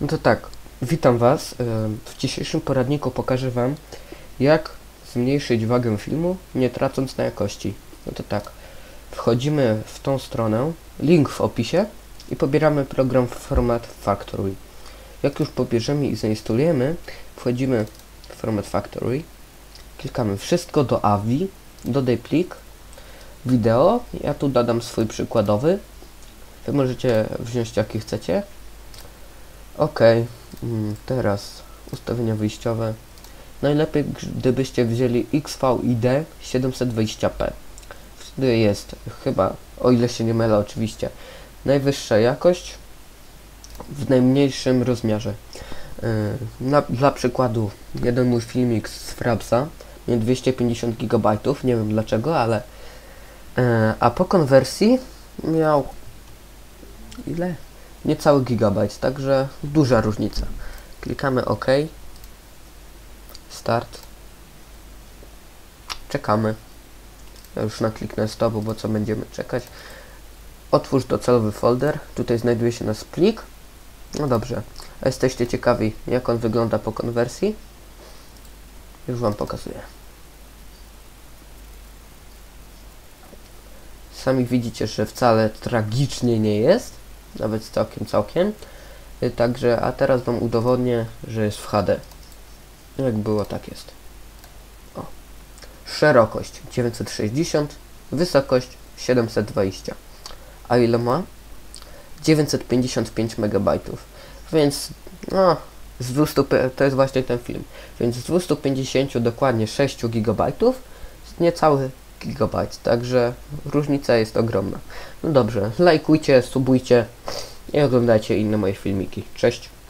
No to tak, witam Was. E, W dzisiejszym poradniku pokażę Wam, jak zmniejszyć wagę filmu, nie tracąc na jakości. No to tak, wchodzimy w tą stronę, link w opisie i pobieramy program format Factory. Jak już pobierzemy i zainstalujemy, wchodzimy w format Factory, klikamy wszystko do AVI, dodaj plik, wideo, ja tu dodam swój przykładowy, Wy możecie wziąć jaki chcecie, Ok, mm, teraz ustawienia wyjściowe. Najlepiej, gdybyście wzięli XVID 720p. Wtedy jest chyba, o ile się nie mylę oczywiście, najwyższa jakość w najmniejszym rozmiarze. Yy, na, dla przykładu, jeden mój filmik z Frapsa miał 250 GB, nie wiem dlaczego, ale yy, a po konwersji miał ile? Niecały gigabajt, także duża różnica. Klikamy OK. Start. Czekamy. Ja już nakliknę stop, bo co będziemy czekać. Otwórz docelowy folder. Tutaj znajduje się nasz plik. No dobrze. A jesteście ciekawi, jak on wygląda po konwersji? Już Wam pokazuję. Sami widzicie, że wcale tragicznie nie jest nawet całkiem, całkiem. Y, Także, a teraz Wam udowodnię, że jest w HD. Jak było, tak jest. O. Szerokość 960, wysokość 720. A ile ma? 955 MB. Więc, no, z 200, to jest właśnie ten film. Więc z 250 dokładnie 6 GB niecały gigabajt, także różnica jest ogromna. No dobrze, lajkujcie, subujcie i oglądajcie inne moje filmiki. Cześć!